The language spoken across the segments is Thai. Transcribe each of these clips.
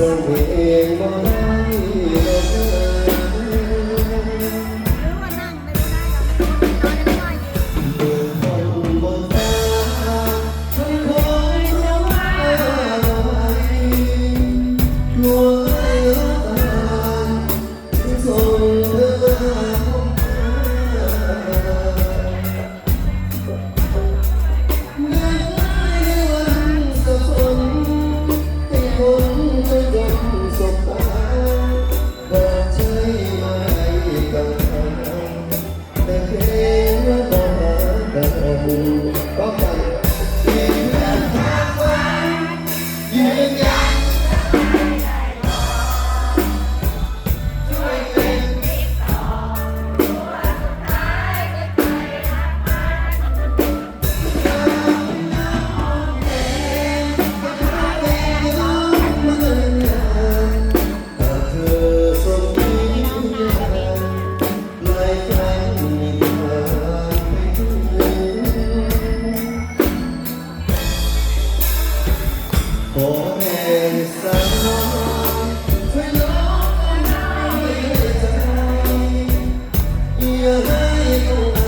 the wind. ขอแม่อยามเนื่ยใจอย่าให้ต้อง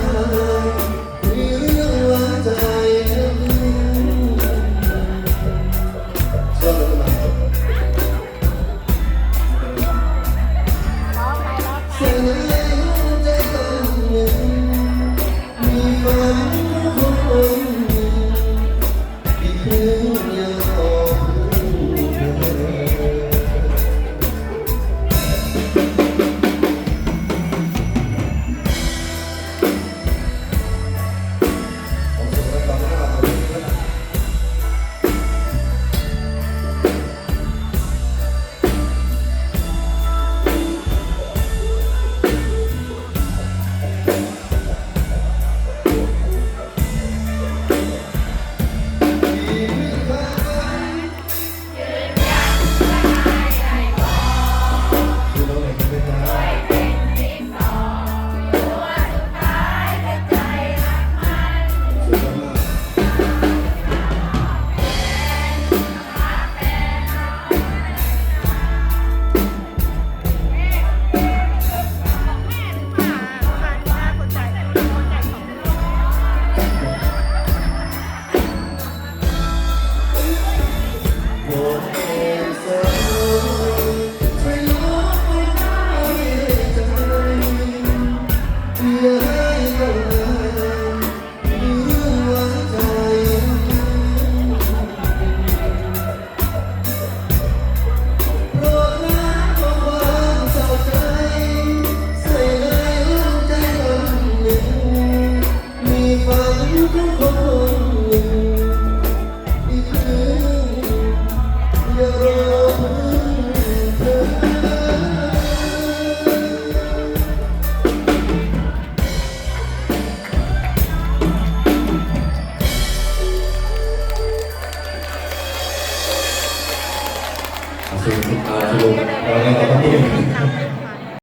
สู่สุขตาสู่เราเนี่ยเราต้องพูด